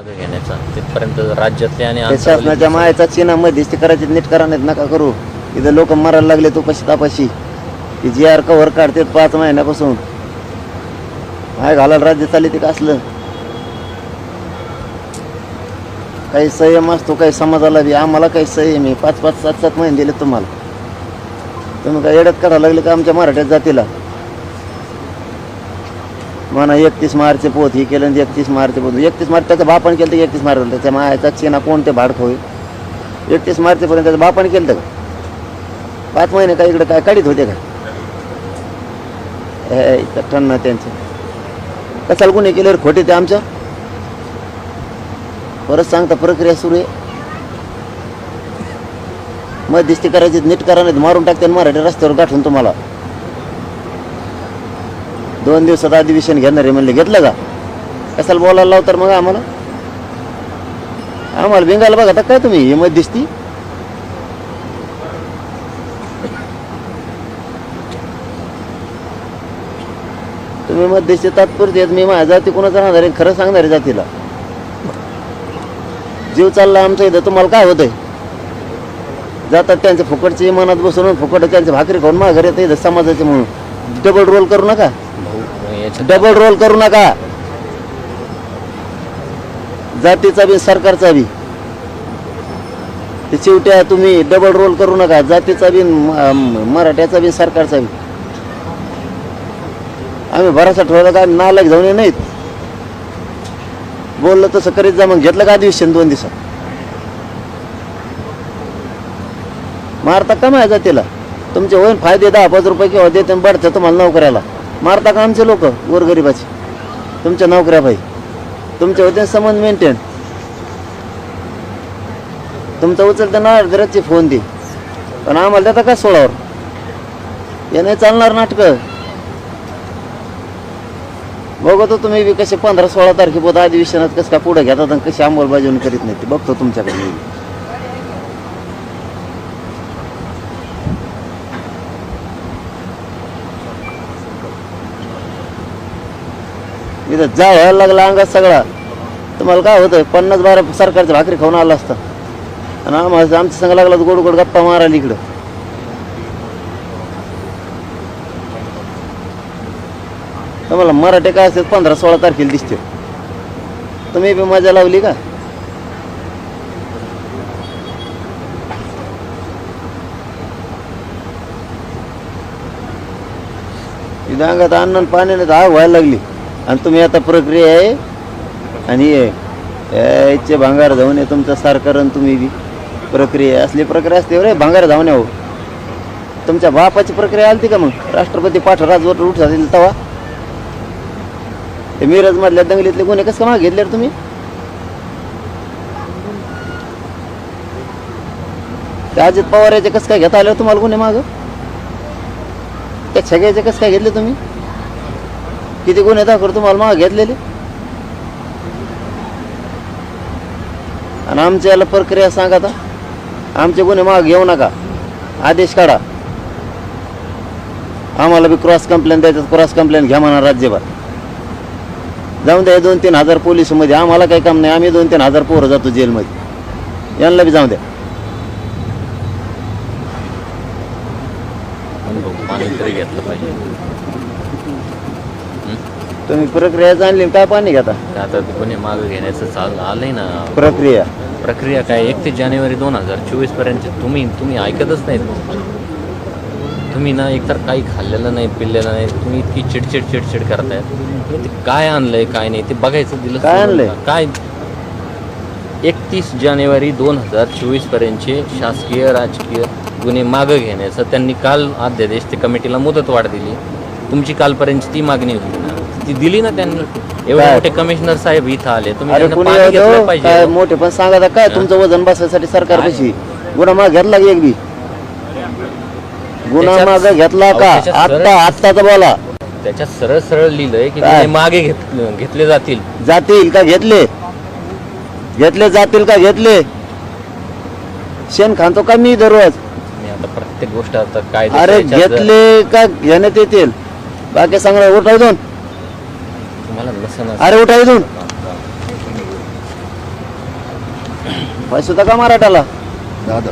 मागं घेण्याचा. तिथपर्यंत राज्यातले आणि त्या आंतरराष्ट्रीय शासनाच्या मायाचा चिन्हा मध्यस्थी करायची नीट करा नाहीत नका करू. इथं लोक मरायला लागले तुपाशी तापाशी? की जी आर कव्हर काढते पाच महिन्यापासून. माय घालायला राज्य चालले ते का असलं? काही संयम असतो काही समाजाला बी. आम्हाला काही संयम आहे. पाच पाच सात सात महिने दिले तुम्हाला. तुम्ही काय येड्यात करायला लागले का आमच्या मराठ्यात जातीला? म्हणा एकतीस मार्च पोत ही केलं एकतीस मार्च पोत. एकतीस मार्च त्याचं बापण केलं तर एकतीस मार्च त्याच्या मायाचा चेना कोणते भाडक होईल एकतीस मार्चपर्यंत त्याचं बापण केलं का? पाच महिने काय इकडे काय काढीत होते का? हे त्यांचं. कशाला गुन्हे केल्यावर खोटे ते आमच्या? परत सांगता प्रक्रिया सुरू आहे. मध्यस्थी करायची नीट करा नाही मारून टाकते मराठी रस्त्यावर गाठून तुम्हाला. दोन दिवसात अधिवेशन घेणार आहे म्हणले घेतलं का? कशाला बोलायला लावतर मग आम्हाला? आम्हाला बेंगायला बघा आता काय तुम्ही ही दिसती? तुम्ही मध्यस्थी तात्पुरते मी माझ्या जाती कोणाचा राहणार आहे खरं सांगणार आहे जातीला. जीव चालला आमच्या इथं तुम्हाला काय होतंय? जातात त्यांच्या फुकटचे इमानात बसून फुकट त्यांच्या भाकरी खाऊन माघार येतं इथं समाजाचे म्हणून. डबल रोल करू नका. डबल रोल करू नका. जातीचा बी सरकारचा बी. ते चिवट्या तुम्ही डबल रोल करू नका. जातीचा बी मराठ्याचा बी सरकारचा बी. आम्ही भरासा ठेवला का? नालायक जाऊन ये नाहीत. बोललं तसं करीत जा मग. घेतलं का अधिवेशन दोन दिवसात? मारता का माझ्या जातीला? तुमचे होईन फायदे दहा पाच रुपये किंवा देते आणि बढतं तुम्हाला नोकऱ्याला. मारता का आमचे लोक? गोरगरिबाचे. तुमच्या नोकऱ्या भाई तुमच्या होते संबंध मेंटेन तुमचा उचलतं ना अर्धराची फोन दे. पण आम्हाला देता का सोळावर? याने नाही चालणार नाटकं. बघतो तुम्ही बी कसे पंधरा सोळा तारखेपर्यंत अधिवेशनात कसं काय पुढे घेतात आणि कशी अंमलबजावणी करीत नाही ते. बघतो तुमच्याकडे. इथं जा व्हायला लागला अंगात सगळा. तुम्हाला काय होतं पन्नास बारा सरकारच्या भाकरी खाऊन आला असता. आणि आम्हाला आमच्या संग लागला तर गोड गोड गप्पा मारायला इकडं. तुम्हाला मराठी काय असतात पंधरा सोळा तारखेला दिसते तुम्ही बी मजा लावली का? इथं अंगात अन्न पाण्याने तर आग व्हायला लागली. आणि तुम्ही आता प्रक्रिया आहे आणि याचे भांगार जाऊन आहे तुमचं सरकार आणि तुम्ही बी. प्रक्रिया असली प्रक्रिया असते रे भांगार धावणे हो तुमच्या बापाची प्रक्रिया आली का मग? राष्ट्रपती पाठ राजवट उठ झालेली तवा? ते मिरज मधल्या दंगलीतले गुन्हे कसं माग घेतले रे तुम्ही? ते अजित पवार याचे कसं काय घेता आले हो तुम्हाला गुन्हे माग? त्या छग्याचे कसं काय घेतले तुम्ही? किती गुन्हे दाखल तुम्हाला माग घेतलेले? आणि आमच्या याला प्रक्रिया सांगा आता. आमचे गुन्हे माग घेऊ नका. आदेश काढा. आम्हाला बी क्रॉस कंप्लेंट द्यायचं क्रॉस कंप्लेंट घ्या म्हणा राज्यभर. जाऊन द्या दोन तीन हजार पोलीसमध्ये. आम्हाला काही काम नाही. आम्ही दोन तीन हजार पोरं जातो जेलमध्ये. यांना बी जाऊ द्या. घेतलं पाहिजे. तुम्ही प्रक्रिया जाणली काय पाणी घेता? आता ते कोणी मागं घेण्याचं चाल आलंय ना. प्रक्रिया? प्रक्रिया काय? एकतीस जानेवारी दोन हजार चोवीसपर्यंत तुम्ही तुम्ही ऐकतच नाहीत. तुम्ही ना एकतर काही खाल्लेलं नाही पिल्लेलं नाही. तुम्ही इतकी चिडचिड चिडचिड करतायत. ते काय आणलंय काय नाही ते बघायचं दिलं काय आणलंय? काय? एकतीस जानेवारी दोन हजार चोवीस पर्यंतचे शासकीय राजकीय गुन्हे मागं घेण्याचं त्यांनी काल अध्यादेश ते कमिटीला मुदत वाढ दिली. तुमची कालपर्यंतची ती मागणी होती. ती दिली ना त्यांनी. एवढे? मोठे कमिशनर साहेब इथं आले. तुम्ही अरे त्यांना कुणी पाणी घेतलं होतो पाहिजे. काय मोठे? पण सांगा आता काय? तुमचं वजन बसायसाठी सरकार? कशी? गुन्हा माग घेतला की एक बी गुन्हा त्याच्यात- माग घेतला अहो, का? त्याच्यात सरळ- आत्ता आत्ताच बोला. त्याच्यात सरळ सरळ लिहिलंय की काय? मागे घेत- घेतले जातील. जातील का घेतले? घेतले जातील का घेतले? शेण खातो का मी दररोज? मी आता प्रत्येक गोष्ट आता काय अरे घेतले का घेण्यात येतील? बाकी सांगणार उठा दोन अरे उठा दोन पैसे होता का मराठाला? दादा.